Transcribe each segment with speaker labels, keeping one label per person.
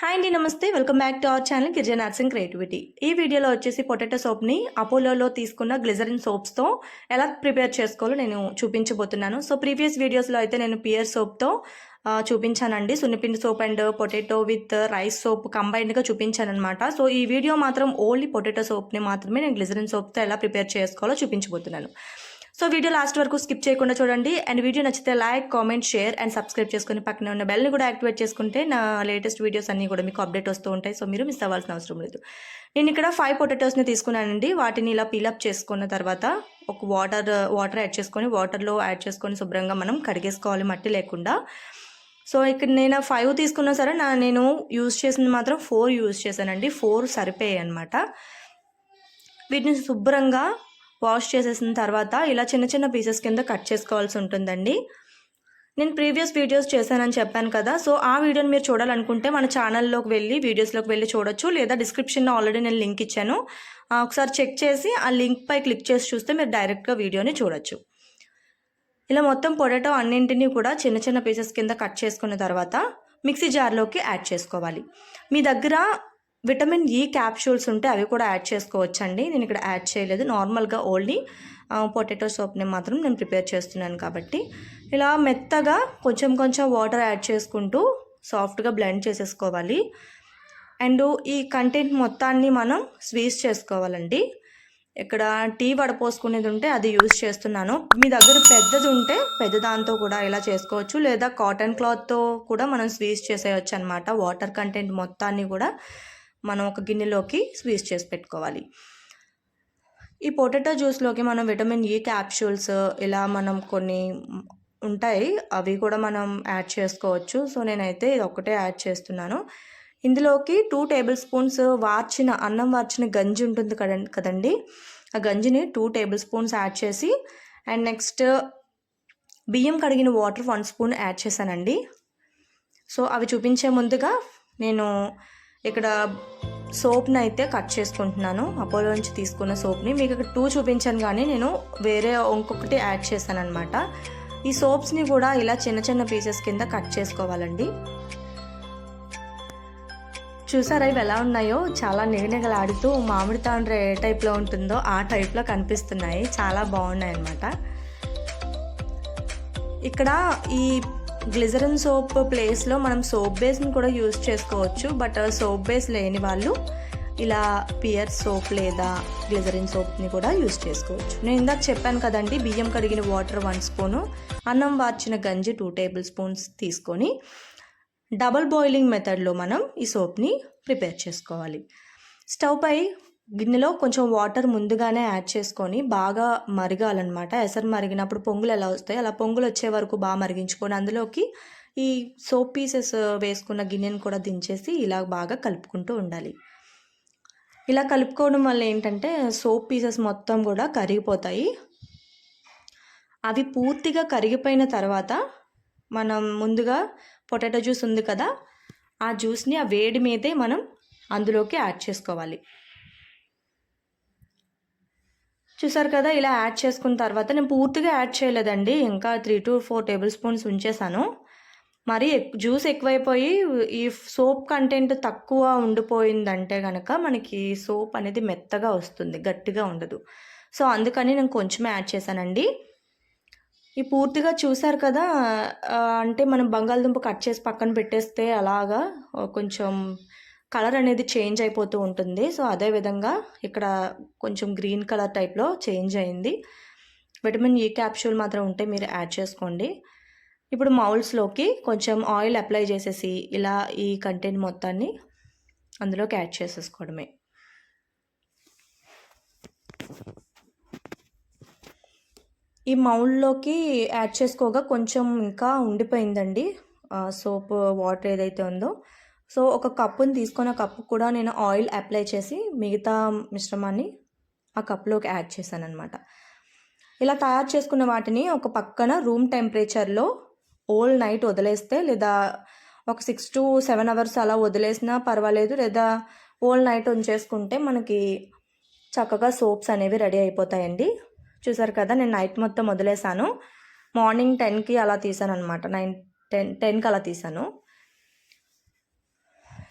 Speaker 1: Hi అండి నమస్తే. Welcome back to our channel Girijan arts and creativity ఈ వీడియోలో వచ్చేసి పొటాటో సోప్ని అపోలోలో తీసుకున్న గ్లిజరిన్ సోప్స్తో ఎలా ప్రిపేర్ చేసుకోవాలో నేను చూపించబోతున్నాను. సో ప్రీవియస్ వీడియోస్లో అయితే నేను పియర్ సోప్తో చూపించానండి. సున్నిపిండి soap and potato with rice soap కంబైన్డ్గా చూపించాను అనమాట సో ఈ వీడియో మాత్రం ఓన్లీ పొటాటో సోప్ని మాత్రమే నేను గ్లిజరిన్ సోప్తో ఎలా ప్రిపేర్ చేసుకోవాలో చూపించబోతున్నాను. సో వీడియో లాస్ట్ వరకు స్కిప్ చేయకుండా చూడండి. అండ్ వీడియో నచ్చితే like comment share and subscribe చేసుకుని పక్కనే ఉన్న బెల్ని కూడా యాక్టివేట్ చేసుకుంటే నా లేటెస్ట్ వీడియోస్ అన్నీ కూడా మీకు అప్డేట్ వస్తూ ఉంటాయి. సో మీరు మిస్ అవ్వాల్సిన అవసరం లేదు. నేను ఇక్కడ ఫైవ్ పొటాటోస్ని తీసుకున్నానండి. వాటిని ఇలా పీలప్ చేసుకున్న తర్వాత ఒక వాటర్ వాటర్ యాడ్ చేసుకొని వాటర్లో యాడ్ చేసుకొని శుభ్రంగా మనం కడిగేసుకోవాలి మట్టి లేకుండా. సో ఇక్కడ నేను ఫైవ్ తీసుకున్నా సరే నా నేను యూజ్ చేసింది మాత్రం ఫోర్ యూజ్ చేశానండి. ఫోర్ సరిపోయాయి అనమాట వీటిని శుభ్రంగా వాష్ చేసేసిన తర్వాత ఇలా చిన్న చిన్న పీసెస్ కింద కట్ చేసుకోవాల్సి ఉంటుందండి. నేను ప్రీవియస్ వీడియోస్ చేశానని చెప్పాను కదా సో ఆ వీడియోని మీరు చూడాలనుకుంటే మన ఛానల్లోకి వెళ్ళి వీడియోస్లోకి వెళ్ళి చూడొచ్చు. లేదా డిస్క్రిప్షన్లో ఆల్రెడీ నేను లింక్ ఇచ్చాను. ఒకసారి చెక్ చేసి ఆ లింక్ పై క్లిక్ చేసి చూస్తే మీరు డైరెక్ట్గా వీడియోని చూడొచ్చు. ఇలా మొత్తం పొటాటో అన్నింటినీ కూడా చిన్న చిన్న పీసెస్ కింద కట్ చేసుకున్న తర్వాత మిక్సీ జార్లోకి యాడ్ చేసుకోవాలి. మీ దగ్గర విటమిన్ e ఈ క్యాప్సూల్స్ ఉంటే అవి కూడా యాడ్ చేసుకోవచ్చండి. నేను ఇక్కడ యాడ్ చేయలేదు. నార్మల్గా ఓన్లీ పొటాటో సోప్ని మాత్రం నేను ప్రిపేర్ చేస్తున్నాను కాబట్టి. ఇలా మెత్తగా కొంచెం కొంచెం వాటర్ యాడ్ చేసుకుంటూ సాఫ్ట్గా బ్లెండ్ చేసేసుకోవాలి. అండ్ ఈ కంటెంట్ మొత్తాన్ని మనం స్వీజ్ చేసుకోవాలండి. ఇక్కడ టీ వడపోసుకునేది ఉంటే అది యూజ్ చేస్తున్నాను. మీ దగ్గర పెద్దది ఉంటే పెద్ద దాంతో కూడా ఇలా చేసుకోవచ్చు. లేదా కాటన్ క్లాత్తో కూడా మనం స్వీజ్ చేసేయచ్చు అనమాట వాటర్ కంటెంట్ మొత్తాన్ని కూడా మనం ఒక గిన్నెలోకి స్వీజ్ చేసి పెట్టుకోవాలి. ఈ పొటాటో జ్యూస్లోకి మనం విటమిన్ ఈ క్యాప్సూల్స్ ఇలా మనం కొన్ని ఉంటాయి అవి కూడా మనం యాడ్ చేసుకోవచ్చు. సో నేనైతే ఇది ఒకటే యాడ్ చేస్తున్నాను. ఇందులోకి టూ టేబుల్ స్పూన్స్ వార్చిన అన్నం వార్చిన గంజి ఉంటుంది కదండి కదండి. ఆ గంజిని టూ టేబుల్ స్పూన్స్ యాడ్ చేసి అండ్ నెక్స్ట్ బియ్యం కడిగిన వాటర్ వన్ స్పూన్ యాడ్ చేశానండి. సో అవి చూపించే ముందుగా నేను ఇక్కడ సోప్ని అయితే కట్ చేసుకుంటున్నాను. అపోలో నుంచి తీసుకున్న సోప్ని మీకు ఇక్కడ టూ చూపించాను కానీ నేను వేరే ఇంకొకటి యాడ్ చేశాను అనమాట ఈ సోప్స్ని కూడా ఇలా చిన్న చిన్న పీసెస్ కింద కట్ చేసుకోవాలండి. చూసారా ఇవి ఎలా ఉన్నాయో? చాలా నిగనిగలాడుతూ మామిడి తాండ్ర ఏ టైప్లో ఉంటుందో ఆ టైప్లో కనిపిస్తున్నాయి. చాలా బాగున్నాయి అన్నమాట ఇక్కడ ఈ గ్లిజరిన్ సోప్ ప్లేస్లో మనం సోప్ బేస్ని కూడా యూజ్ చేసుకోవచ్చు. బట్ సోప్ బేస్ లేని వాళ్ళు ఇలా పియర్ సోప్ లేదా గ్లిజరిన్ సోప్ని కూడా యూజ్ చేసుకోవచ్చు. నేను ఇందాక చెప్పాను కదండి బియ్యం కడిగిన వాటర్ వన్ స్పూను అన్నం వార్చిన గంజి టూ టేబుల్ స్పూన్స్ తీసుకొని డబల్ బాయిలింగ్ మెథడ్లో మనం ఈ సోప్ని ప్రిపేర్ చేసుకోవాలి. స్టవ్ పై గిన్నెలో కొంచెం వాటర్ ముందుగానే యాడ్ చేసుకొని బాగా మరగాలన్నమాట. ఎసరు మరిగినప్పుడు పొంగులు ఎలా వస్తాయి అలా పొంగులు వచ్చే వరకు బాగా మరిగించుకొని అందులోకి ఈ సోప్ పీసెస్ వేసుకున్న గిన్నెను కూడా దించేసి ఇలా బాగా కలుపుకుంటూ ఉండాలి. ఇలా కలుపుకోవడం వల్ల ఏంటంటే సోప్ పీసెస్ మొత్తం కూడా కరిగిపోతాయి. అవి పూర్తిగా కరిగిపోయిన తర్వాత మనం ముందుగా పొటాటో జ్యూస్ ఉంది కదా ఆ జ్యూస్ని ఆ వేడి మీదే మనం అందులోకి యాడ్ చేసుకోవాలి. చూసారు కదా ఇలా యాడ్ చేసుకున్న తర్వాత నేను పూర్తిగా యాడ్ చేయలేదండి. ఇంకా three to four tablespoons ఉంచేసాను మరి ఎక్- జ్యూస్ ఎక్కువైపోయి ఈ సోప్ కంటెంట్ తక్కువ ఉండిపోయిందంటే కనుక మనకి సోప్ అనేది మెత్తగా వస్తుంది గట్టిగా ఉండదు. సో అందుకని నేను కొంచెమే యాడ్ చేశానండి. ఈ పూర్తిగా చూసారు కదా అంటే మనం బంగాళదుంప కట్ చేసి పక్కన పెట్టేస్తే అలాగా కొంచెం కలర్ అనేది చేంజ్ అయిపోతూ ఉంటుంది. సో అదే విధంగా ఇక్కడ కొంచెం గ్రీన్ కలర్ టైప్లో చేంజ్ అయింది. విటమిన్ ఈ క్యాప్సూల్ మాత్రం ఉంటే మీరు యాడ్ చేసుకోండి. ఇప్పుడు మౌల్స్లోకి కొంచెం ఆయిల్ అప్లై చేసేసి ఇలా ఈ కంటెంట్ మొత్తాన్ని అందులోకి యాడ్ చేసేసుకోవడమే. ఈ మౌల్లోకి యాడ్ చేసుకోగా కొంచెం ఇంకా ఉండిపోయిందండి. సోప్ వాటర్ ఏదైతే ఉందో సో ఒక కప్పుని తీసుకొని ఆ కప్పు కూడా నేను ఆయిల్ అప్లై చేసి మిగతా మిశ్రమాన్ని ఆ కప్లోకి యాడ్ చేశాను అనమాట ఇలా తయారు చేసుకున్న వాటిని ఒక పక్కన రూమ్ టెంపరేచర్లో ఓల్ నైట్ వదిలేస్తే లేదా ఒక సిక్స్ టు సెవెన్ అవర్స్ అలా వదిలేసినా పర్వాలేదు లేదా ఓల్ నైట్ ఉంచేసుకుంటే మనకి చక్కగా సోప్స్ అనేవి రెడీ అయిపోతాయండి. చూసారు కదా నేను నైట్ మొత్తం వదిలేసాను మార్నింగ్ టెన్కి అలా తీసాను అనమాట నైన్ టెన్ టెన్కి అలా తీసాను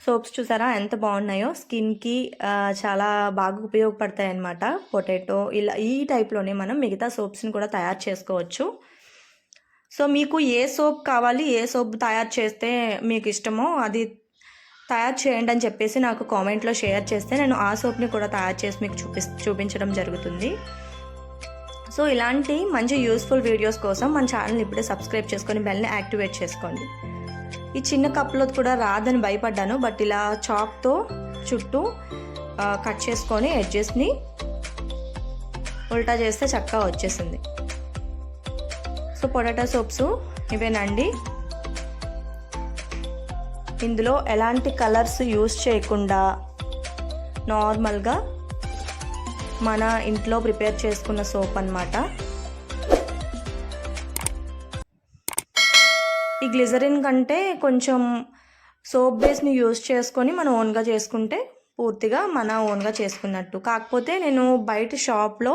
Speaker 1: సోప్స్ చూసారా? ఎంత బాగున్నాయో. స్కిన్కి చాలా బాగా ఉపయోగపడతాయి అన్నమాట పొటాటో ఇలా ఈ టైప్లోనే మనం మిగతా సోప్స్ని కూడా తయారు చేసుకోవచ్చు. సో మీకు ఏ సోప్ కావాలి ఏ సోప్ తయారు చేస్తే మీకు ఇష్టమో అది తయారు చేయండి అని చెప్పేసి నాకు కామెంట్లో షేర్ చేస్తే నేను ఆ సోప్ని కూడా తయారు చేసి మీకు చూపి చూపించడం జరుగుతుంది. సో ఇలాంటి మంచి యూస్ఫుల్ వీడియోస్ కోసం మన ఛానల్ ఇప్పుడే సబ్స్క్రైబ్ చేసుకొని బెల్ని యాక్టివేట్ చేసుకోండి. ఈ చిన్న కప్లో కూడా రాదని భయపడ్డాను బట్ ఇలా చాక్తో చుట్టూ కట్ చేసుకొని ఎడ్జెస్ని ఉల్టా చేస్తే చక్కగా వచ్చేసింది. సో పొటాటో సోప్స్ ఇవేనండి. ఇందులో ఎలాంటి కలర్స్ యూస్ చేయకుండా నార్మల్గా మన ఇంట్లో ప్రిపేర్ చేసుకున్న సోప్ అన్నమాట. ఈ గ్లిజరిన్ కంటే కొంచెం సోప్ బేస్ని యూజ్ చేసుకొని మనం ఓన్గా చేసుకుంటే పూర్తిగా మన ఓన్గా చేసుకున్నట్టు. కాకపోతే నేను బయట షాప్లో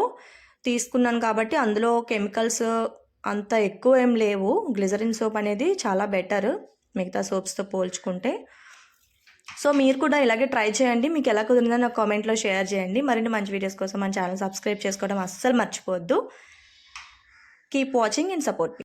Speaker 1: తీసుకున్నాను కాబట్టి అందులో కెమికల్స్ అంత ఎక్కువ ఏం లేవు. గ్లిజరిన్ సోప్ అనేది చాలా బెటర్ మిగతా సోప్స్తో పోల్చుకుంటే. సో మీరు కూడా ఇలాగే ట్రై చేయండి. మీకు ఎలా కుదిరిందో నాకు కామెంట్లో షేర్ చేయండి. మరిన్ని మంచి వీడియోస్ కోసం మన ఛానల్ సబ్స్క్రైబ్ చేసుకోవడం అస్సలు మర్చిపోవద్దు. Keep watching and support